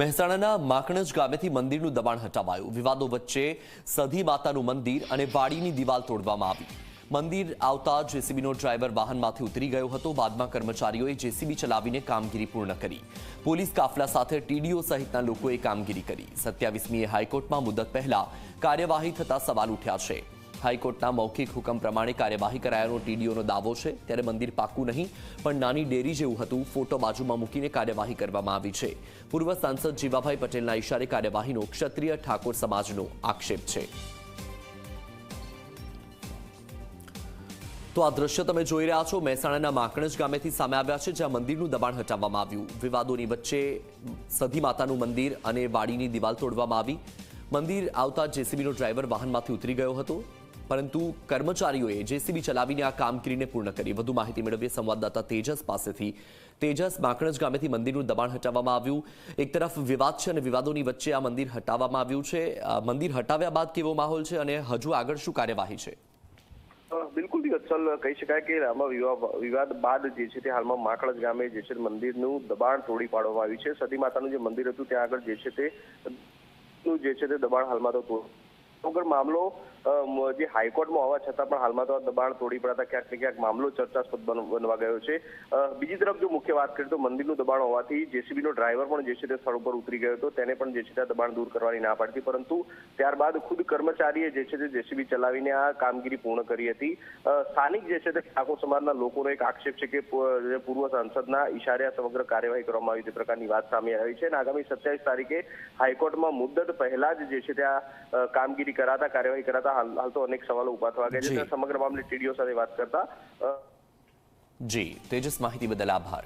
મહેસાણાના માકણજ ગામેથી મંદિરનું દબાણ હટાવાયું. વિવાદો વચ્ચે સધી માતાનું મંદિર અને વાડીની દિવાલ તોડવામાં આવી. મંદિર આવતા જેસીબીનો ડ્રાઈવર વાહનમાંથી ઉતરી ગયો હતો. બાદમાં કર્મચારીઓએ જેસીબી ચલાવીને કામગીરી પૂર્ણ કરી. પોલીસ કાફલા સાથે ટીડીઓ સહિતના લોકોએ કામગીરી કરી. સત્યાવીસમીએ હાઈકોર્ટમાં મુદત પહેલા કાર્યવાહી થતા સવાલ ઉઠ્યા છે. હાઈકોર્ટના મૌખિક હુકમ પ્રમાણે કાર્યવાહી કરાયાનો ટીડીઓનો દાવો છે. ત્યારે મંદિર પાકું નહીં, પણ નાની ડેરી જેવું હતું. ફોટો બાજુમાં મૂકીને કાર્યવાહી કરવામાં આવી છે. પૂર્વ સાંસદ જીવાભાઈ પટેલના ઇશારે કાર્યવાહીનો ક્ષત્રિય ઠાકોર સમાજનો આક્ષેપ છે. તો આ દ્રશ્ય તમે જોઈ રહ્યા છો. મહેસાણાના માકણજ ગામેથી સામે આવ્યા છે, જ્યાં મંદિરનું દબાણ હટાવવામાં આવ્યું. વિવાદોની વચ્ચે સધી માતાનું મંદિર અને વાડીની દિવાલ તોડવામાં આવી. મંદિર આવતા જેસીબીનો ડ્રાઈવર વાહનમાંથી ઉતરી ગયો હતો. પરંતુ કર્મચારીઓએ જેસીબી ચલાવીને આ કામગીરીને પૂર્ણ કરી. વધુ માહિતી મેળવીએ સંવાદદાતા તેજસ પાસેથી. તેજસ, માકણજ ગામેથી મંદિરનું દબાણ હટાવવામાં આવ્યું. એક તરફ વિવાદ છે અને વિવાદોની વચ્ચે આ મંદિર હટાવવામાં આવ્યું છે. મંદિર હટાવ્યા બાદ કેવો માહોલ છે અને હજુ આગળ શું કાર્યવાહી છે? બિલકુલ અસલ કહી શકાય કે આમાં વિવાદ બાદ જે છે તે હાલમાં માકળજ ગામે જે છે મંદિરનું દબાણ તોડી પાડવામાં આવ્યું છે. સતી માતાનું જે મંદિર હતું, ત્યાં આગળ જે છે તે નું જે છે તે દબાણ હાલમાં તો તોડ મામલો જે હાઈકોર્ટમાં હોવા છતાં પણ હાલમાં તો દબાણ તોડી પડાતા ક્યાંક ને ક્યાંક મામલો ચર્ચાસ્પદ બન- બનવા ગયો છે. બીજી તરફ જો મુખ્ય વાત કરીએ તો મંદિરનું દબાણ હોવાથી જેસીબીનો ડ્રાઈવર પણ જે છે તે સ્થળ ઉપર ઉતરી ગયો હતો. તેને પણ જે છે તે દબાણ દૂર કરવાની ના પાડતી પરંતુ ત્યારબાદ ખુદ કર્મચારીએ જે છે તે જેસીબી ચલાવીને આ કામગીરી પૂર્ણ કરી હતી. સ્થાનિક જે છે તે ઠાકોર સમાજના લોકોનો એક આક્ષેપ છે કે પૂર્વ સાંસદના ઈશારે સમગ્ર કાર્યવાહી કરવામાં આવી તે પ્રકારની વાત સામે આવી છે અને આગામી સત્યાવીસ તારીખે હાઈકોર્ટમાં મુદ્દત પહેલા જ જે છે તે આ અ, કામગીરી કરાતા કાર્યવાહી કરાતા હાલ હાલ તો અનેક સવાલો ઊભા થવા ગયા છે સમગ્ર મામલે ટીડીઓ સાથે વાત કરતા જી તેજસ માહિતી બદલ આભાર